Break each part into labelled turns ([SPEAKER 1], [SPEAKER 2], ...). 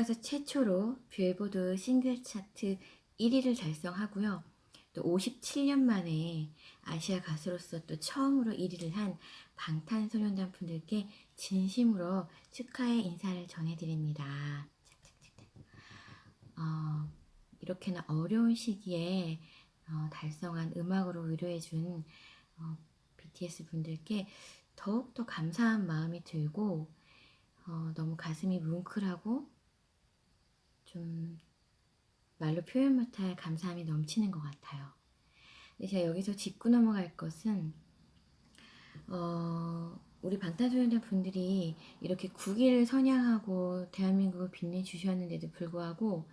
[SPEAKER 1] 한국가수 최초로 빌보드 싱글 차트 1위를 달성하고요. 또 57년 만에 아시아 가수로서 또 처음으로 1위를 한 방탄소년단 분들께 진심으로 축하의 인사를 전해드립니다. 어, 이렇게나 어려운 시기에 어, 달성한 음악으로 위로해준 어, BTS 분들께 더욱더 감사한 마음이 들고 어, 너무 가슴이 뭉클하고 좀 말로 표현 못할 감사함이 넘치는 것 같아요. 제가 여기서 짚고 넘어갈 것은 어, 우리 방탄소년단 분들이 이렇게 국위를 선양하고 대한민국을 빛내주셨는데도 불구하고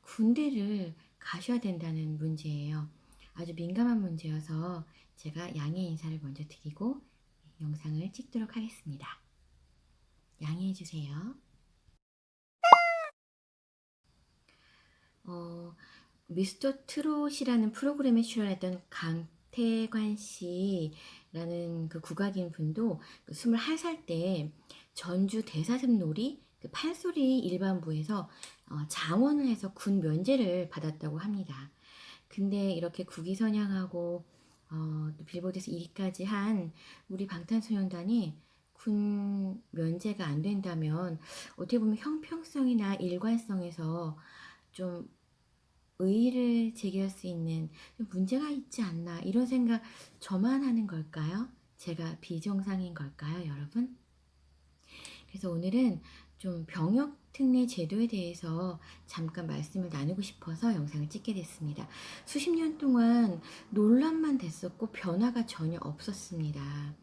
[SPEAKER 1] 군대를 가셔야 된다는 문제예요. 아주 민감한 문제여서 제가 양해 인사를 먼저 드리고 영상을 찍도록 하겠습니다. 양해해 주세요. 어, 미스터 트롯이라는 프로그램에 출연했던 강태관 씨라는 그 국악인 분도 21살 그 때 전주 대사습놀이그 판소리 일반부에서 자원을 어, 해서 군 면제를 받았다고 합니다. 근데 이렇게 국위선양하고 어, 빌보드에서 1위까지 한 우리 방탄소년단이 군 면제가 안 된다면 어떻게 보면 형평성이나 일관성에서 좀 의의를 제기할 수 있는 문제가 있지 않나 이런 생각 저만 하는 걸까요? 제가 비정상인 걸까요, 여러분? 그래서 오늘은 좀 병역 특례 제도에 대해서 잠깐 말씀을 나누고 싶어서 영상을 찍게 됐습니다. 수십 년 동안 논란만 됐었고 변화가 전혀 없었습니다.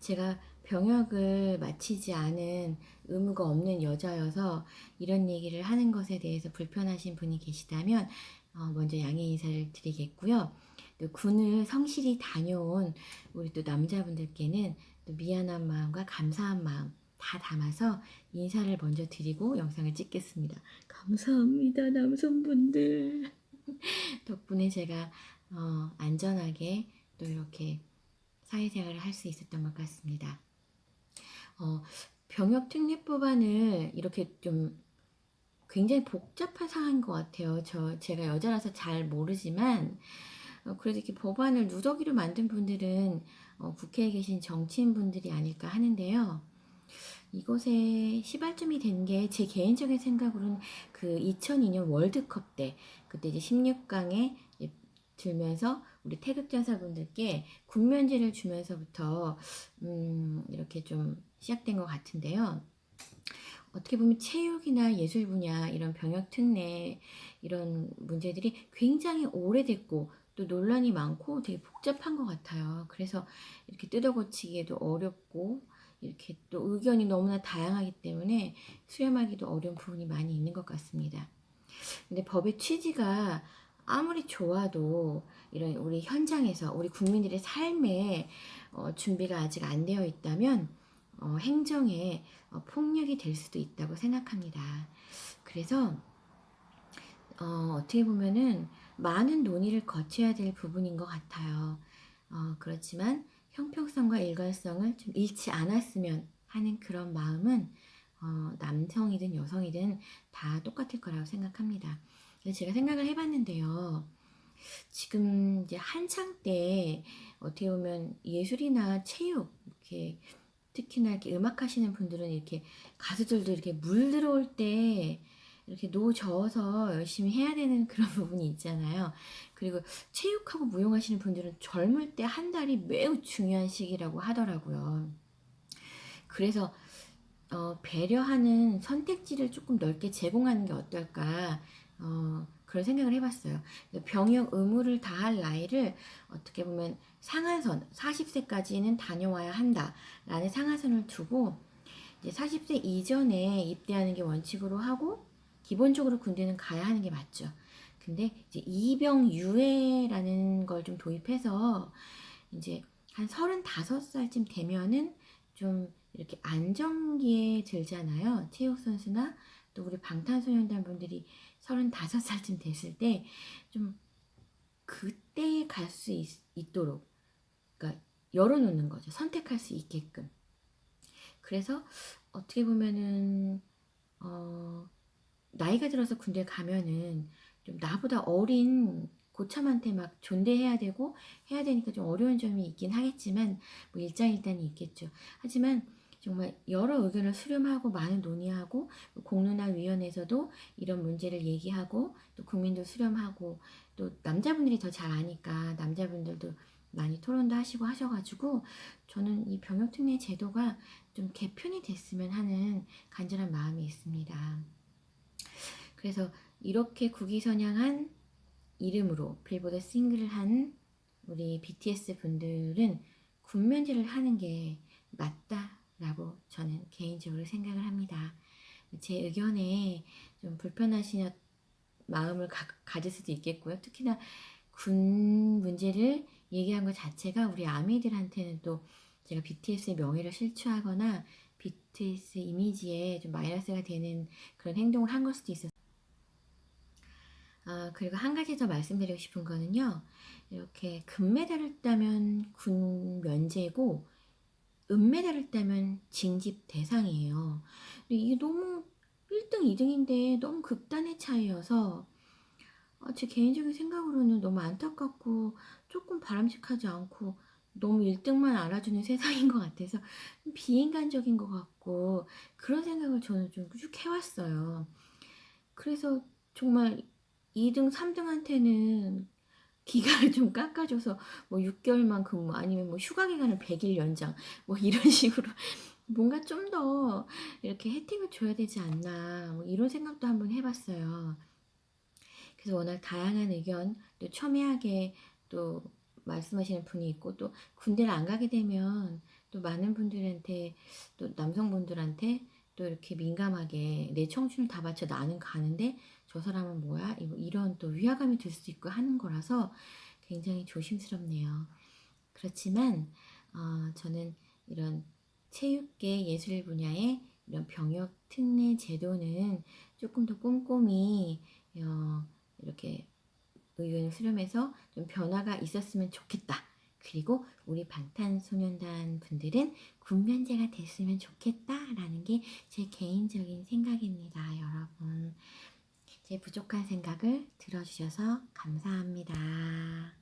[SPEAKER 1] 제가 병역을 마치지 않은 의무가 없는 여자여서 이런 얘기를 하는 것에 대해서 불편하신 분이 계시다면 어, 먼저 양해 인사를 드리겠고요. 또 군을 성실히 다녀온 우리 또 남자분들께는 또 미안한 마음과 감사한 마음 다 담아서 인사를 먼저 드리고 영상을 찍겠습니다. 감사합니다, 남성분들. 덕분에 제가 어, 안전하게 또 이렇게 사회생활을 할 수 있었던 것 같습니다. 어, 병역 특례법안을 이렇게 좀 굉장히 복잡한 상황인 것 같아요. 저 제가 여자라서 잘 모르지만 어, 그래도 이렇게 법안을 누더기로 만든 분들은 어, 국회에 계신 정치인 분들이 아닐까 하는데요. 이것에 시발점이 된 게 제 개인적인 생각으로는 그 2002년 월드컵 때 그때 이제 16강에 들면서 우리 태극전사분들께 군면제를 주면서부터 음, 이렇게 좀 시작된 것 같은데요. 어떻게 보면 체육이나 예술 분야 이런 병역 특례 이런 문제들이 굉장히 오래됐고 또 논란이 많고 되게 복잡한 것 같아요. 그래서 이렇게 뜯어고치기에도 어렵고 이렇게 또 의견이 너무나 다양하기 때문에 수렴하기도 어려운 부분이 많이 있는 것 같습니다. 근데 법의 취지가 아무리 좋아도 이런 우리 현장에서 우리 국민들의 삶에 어, 준비가 아직 안 되어 있다면 어, 행정에 어, 폭력이 될 수도 있다고 생각합니다. 그래서 어, 어떻게 보면은 많은 논의를 거쳐야 될 부분인 것 같아요. 어, 그렇지만 형평성과 일관성을 좀 잃지 않았으면 하는 그런 마음은 어, 남성이든 여성이든 다 똑같을 거라고 생각합니다. 제가 생각을 해봤는데요. 지금 이제 한창 때 어떻게 보면 예술이나 체육 이렇게 특히나 이렇게 음악 하시는 분들은 이렇게 가수들도 이렇게 물 들어올 때 이렇게 노 저어서 열심히 해야 되는 그런 부분이 있잖아요. 그리고 체육하고 무용하시는 분들은 젊을 때 한 달이 매우 중요한 시기라고 하더라고요. 그래서 어, 배려하는 선택지를 조금 넓게 제공하는 게 어떨까. 어, 그런 생각을 해봤어요. 병역 의무를 다할 나이를 어떻게 보면 상한선 40세까지는 다녀와야 한다라는 상한선을 두고 이제 40세 이전에 입대하는 게 원칙으로 하고 기본적으로 군대는 가야 하는 게 맞죠. 근데 이제 이병 유예라는 걸 좀 도입해서 이제 한 35살쯤 되면은 좀 이렇게 안정기에 들잖아요. 체육선수나 또 우리 방탄소년단 분들이 3 5 살쯤 됐을 때 좀 그때 갈 수 있도록 그러니까 열어놓는 거죠. 선택할 수 있게끔. 그래서 어떻게 보면은 어, 나이가 들어서 군대 가면은 좀 나보다 어린 고참한테 막 존대해야 되고 해야 되니까 좀 어려운 점이 있긴 하겠지만 뭐 일장일단이 있겠죠. 하지만 정말 여러 의견을 수렴하고 많은 논의하고 공론화 위원회에서도 이런 문제를 얘기하고 또 국민도 수렴하고 또 남자분들이 더 잘 아니까 남자분들도 많이 토론도 하시고 하셔가지고 저는 이 병역특례 제도가 좀 개편이 됐으면 하는 간절한 마음이 있습니다. 그래서 이렇게 국위선양한 이름으로 빌보드 싱글을 한 우리 BTS 분들은 군면제를 하는 게 맞다 라고 저는 개인적으로 생각을 합니다. 제 의견에 좀 불편하신 마음을 가, 질 수도 있겠고요. 특히나 군 문제를 얘기한 것 자체가 우리 아미들한테는 또 제가 BTS의 명예를 실추하거나 BTS 이미지에 좀 마이너스가 되는 그런 행동을 한 걸 수도 있어서 아, 그리고 한 가지 더 말씀드리고 싶은 거는요. 이렇게 금메달을 따면 군 면제고 은메달을 따면 징집 대상이에요. 근데 이게 너무 1등, 2등인데 너무 극단의 차이여서 아, 제 개인적인 생각으로는 너무 안타깝고 조금 바람직하지 않고 너무 1등만 알아주는 세상인 것 같아서 비인간적인 것 같고 그런 생각을 저는 좀 쭉 해왔어요. 그래서 정말 2등, 3등한테는 기간을 좀 깎아줘서 뭐 6개월만 근무 뭐 아니면 뭐 휴가 기간을 100일 연장 뭐 이런 식으로 뭔가 좀 더 이렇게 혜택을 줘야 되지 않나 뭐 이런 생각도 한번 해봤어요. 그래서 워낙 다양한 의견 또 첨예하게 또 말씀하시는 분이 있고 또 군대를 안 가게 되면 또 많은 분들한테 또 남성분들한테 또 이렇게 민감하게 내 청춘을 다 바쳐 나는 가는데 저 사람은 뭐야? 이런 또 위화감이 들 수도 있고 하는 거라서 굉장히 조심스럽네요. 그렇지만 어, 저는 이런 체육계 예술 분야의 이런 병역 특례 제도는 조금 더 꼼꼼히 어, 이렇게 의견을 수렴해서 좀 변화가 있었으면 좋겠다. 그리고 우리 방탄소년단 분들은 군면제가 됐으면 좋겠다라는 게 제 개인적인 생각입니다, 여러분. 제 부족한 생각을 들어주셔서 감사합니다.